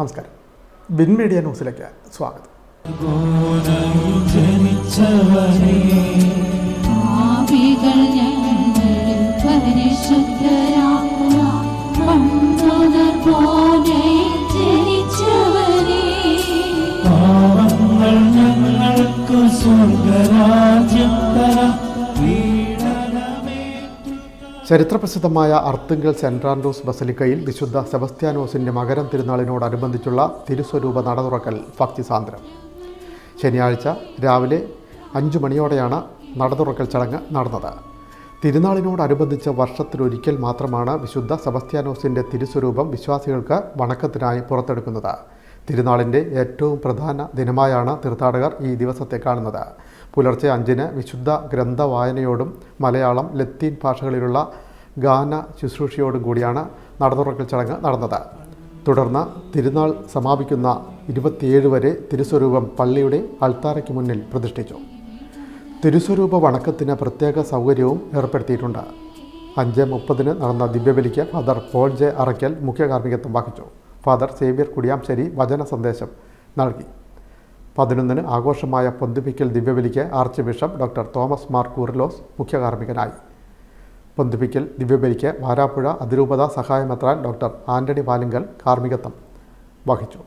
നമസ്കാരം. Bin media ന്യൂസിലേക്ക് സ്വാഗതം. പരിശുദ്ധരാകുക ചരിത്രപ്രസിദ്ധമായ അർത്തുങ്കൽ സെന്റ് ആൻഡ്രൂസ് ബസലിക്കയിൽ വിശുദ്ധ സെബസ്ത്യാനോസിന്റെ മകരം തിരുനാളിനോടനുബന്ധിച്ചുള്ള തിരുസ്വരൂപ നട തുറക്കൽ ഭക്തിസാന്ദ്രം. ശനിയാഴ്ച രാവിലെ അഞ്ചു മണിയോടെയാണ് നട തുറക്കൽ ചടങ്ങ് നടന്നത്. തിരുനാളിനോടനുബന്ധിച്ച് വർഷത്തിലൊരിക്കൽ മാത്രമാണ് വിശുദ്ധ സെബസ്ത്യാനോസിന്റെ തിരുസ്വരൂപം വിശ്വാസികൾക്ക് വണക്കത്തിനായി പുറത്തെടുക്കുന്നത്. തിരുനാളിന്റെ ഏറ്റവും പ്രധാന ദിനമായാണ് തീർത്ഥാടകർ ഈ ദിവസത്തെ കാണുന്നത്. പുലർച്ചെ അഞ്ചിന് വിശുദ്ധ ഗ്രന്ഥ വായനയോടും മലയാളം ലത്തീൻ ഭാഷകളിലുള്ള ഗാന ശുശ്രൂഷയോടും കൂടിയാണ് നടതുറക്കൽ ചടങ്ങ് നടന്നത്. തുടർന്ന് തിരുനാൾ സമാപിക്കുന്ന ഇരുപത്തിയേഴ് വരെ തിരുസ്വരൂപം പള്ളിയുടെ അൾത്താരയ്ക്ക് മുന്നിൽ പ്രതിഷ്ഠിച്ചു. തിരുസ്വരൂപ വണക്കത്തിന് പ്രത്യേക സൗകര്യവും ഏർപ്പെടുത്തിയിട്ടുണ്ട്. അഞ്ച് മുപ്പതിന് നടന്ന ദിവ്യബലിക്ക് ഫാദർ പോൾ ജെ അറയ്ക്കൽ മുഖ്യ കാർമ്മികത്വം വഹിച്ചു. ഫാദർ സേവ്യർ കുടിയാംശേരി വചന സന്ദേശം നൽകി. പതിനൊന്നിന് ആഘോഷമായ പൊന്തിപ്പിക്കൽ ദിവ്യബലിക്ക് archbishop doctor Thomas Mar Koorilos മുഖ്യകാർമ്മികനായി. പൊന്തിപ്പിക്കൽ ദിവ്യബലിക്ക് വാരാപ്പുഴ അതിരൂപത സഹായമെത്രാൻ ഡോക്ടർ ആന്റണി പാലിങ്കൽ കാർമ്മികത്വം വഹിച്ചു.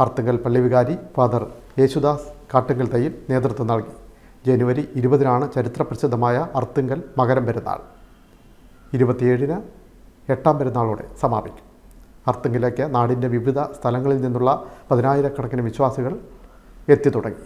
അർത്തുങ്കൽ പള്ളിവികാരി ഫാദർ യേശുദാസ് കാട്ടുങ്കൽ തയ്യിൽ നേതൃത്വം നൽകി. ജനുവരി ഇരുപതിനാണ് ചരിത്രപ്രസിദ്ധമായ അർത്തുങ്കൽ മകരം പെരുന്നാൾ. ഇരുപത്തിയേഴിന് എട്ടാം പെരുന്നാളോടെ സമാപിക്കും. അർത്തുങ്കിലേക്ക് നാടിന്റെ വിവിധ സ്ഥലങ്ങളിൽ നിന്നുള്ള പതിനായിരക്കണക്കിന് വിശ്വാസികൾ എത്തി തുടങ്ങി.